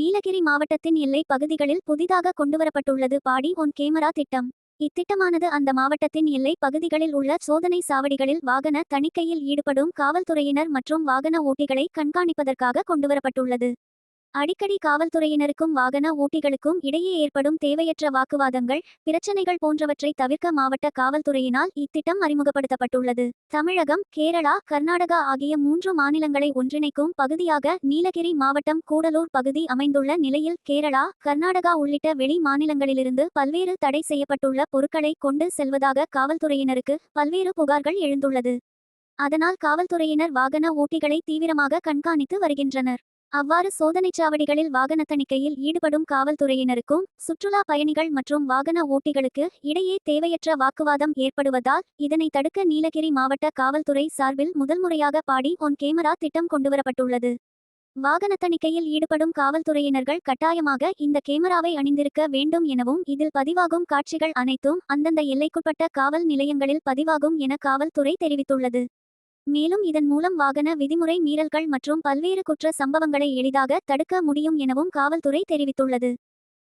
நீலகிரி மாவட்டத்தின் எல்லை பகுதிகளில் புதிதாக கொண்டுவரப்பட்டுள்ளது பாடி ஒன் கேமரா திட்டம். இத்திட்டமானது அந்த மாவட்டத்தின் எல்லை பகுதிகளில் உள்ள சோதனை சாவடிகளில் வாகன தணிக்கையில் ஈடுபடும் காவல்துறையினர் மற்றும் வாகன ஓட்டிகளை கண்காணிப்பதற்காக கொண்டுவரப்பட்டுள்ளது. அடிக்கடி காவல்துறையினருக்கும் வாகன ஓட்டிகளுக்கும் இடையே ஏற்படும் தேவையற்ற வாக்குவாதங்கள் பிரச்சனைகள் போன்றவற்றை தவிர்க்க மாவட்ட காவல்துறையினால் இத்திட்டம் அறிமுகப்படுத்தப்பட்டுள்ளது. தமிழகம் கேரளா கர்நாடகா ஆகிய மூன்று மாநிலங்களை ஒன்றிணைக்கும் பகுதியாக நீலகிரி மாவட்டம் கூடலூர் பகுதி அமைந்துள்ள நிலையில் கேரளா கர்நாடகா உள்ளிட்ட வெளி மாநிலங்களிலிருந்து பல்வேறு தடை செய்யப்பட்டுள்ள பொருட்களை கொண்டு செல்வதாக காவல்துறையினருக்கு பல்வேறு புகார்கள் எழுந்துள்ளது. அதனால் காவல்துறையினர் வாகன ஓட்டிகளை தீவிரமாக கண்காணித்து வருகின்றனர். அவ்வாறு சோதனைச் சாவடிகளில் வாகன தணிக்கையில் ஈடுபடும் காவல்துறையினருக்கும் சுற்றுலா பயணிகள் மற்றும் வாகன ஓட்டிகளுக்கு இடையே தேவையற்ற வாக்குவாதம் ஏற்படுவதால் இதனை தடுக்க நீலகிரி மாவட்ட காவல்துறை சார்பில் முதல் முறையாக பாடி ஒன் கேமரா திட்டம் கொண்டுவரப்பட்டுள்ளது. வாகன தணிக்கையில் ஈடுபடும் காவல்துறையினர்கள் கட்டாயமாக இந்த கேமராவை அணிந்திருக்க வேண்டும் எனவும் இதில் பதிவாகும் காட்சிகள் அனைத்தும் அந்தந்த எல்லைக்குட்பட்ட காவல் நிலையங்களில் பதிவாகும் என காவல்துறை தெரிவித்துள்ளது. மேலும் இதன் மூலம் வாகன விதிமுறை மீறல்கள் மற்றும் பல்வேறு குற்ற சம்பவங்களை எளிதாக தடுக்க முடியும் எனவும் காவல்துறை தெரிவித்துள்ளது.